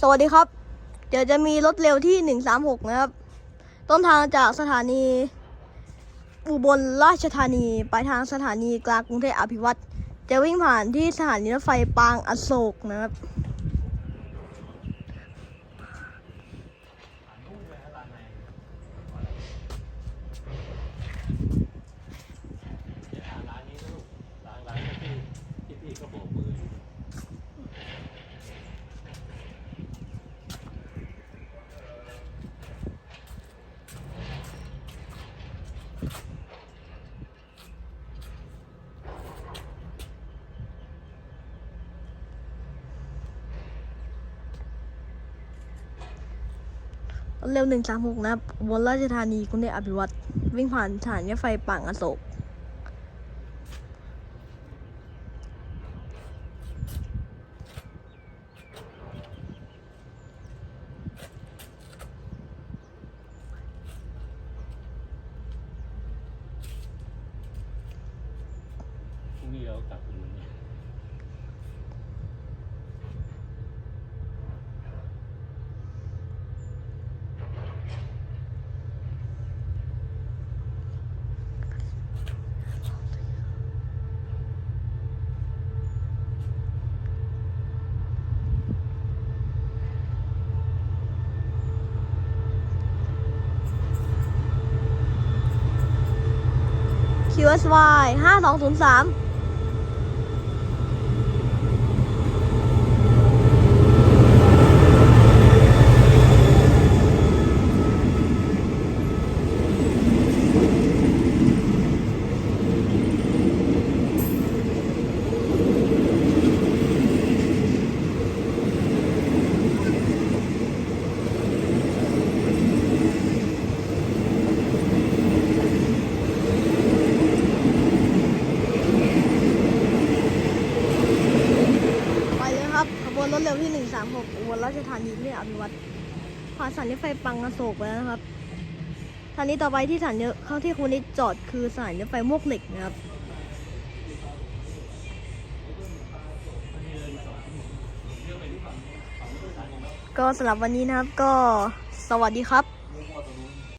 สวัสดีครับ เดี๋ยวจะมีรถเร็วที่ 136 นะครับ ต้นทางจากสถานี อุบลราชธานีไปทางสถานีกลางกรุงเทพอภิวัตรจะวิ่งผ่านที่สถานีรถไฟปางอโศกนะครับ ร้านนี้นะลูกร้านร้านที่พี่ที่พี่ก็โบกมือ เร็ว136นะครับอุบลราชธานีกรุงเทพอภิวัตรวิ่งผ่านสถานีไฟปางอโศกพรุ่งนี้เรากลับไปดูเนี่ QSY 5203 ขบวนรถเร็วที่ 136อุบลราชธานีที่อภิวัตรผ่านสถานีไฟปังอโศกไปแล้วนะครับสถานีต่อไปที่สถานีเข้าที่คุณนิดจอดคือสถานีไฟมวกเหล็กนะครับก็สำหรับวันนี้นะครับก็สวัสดีครับ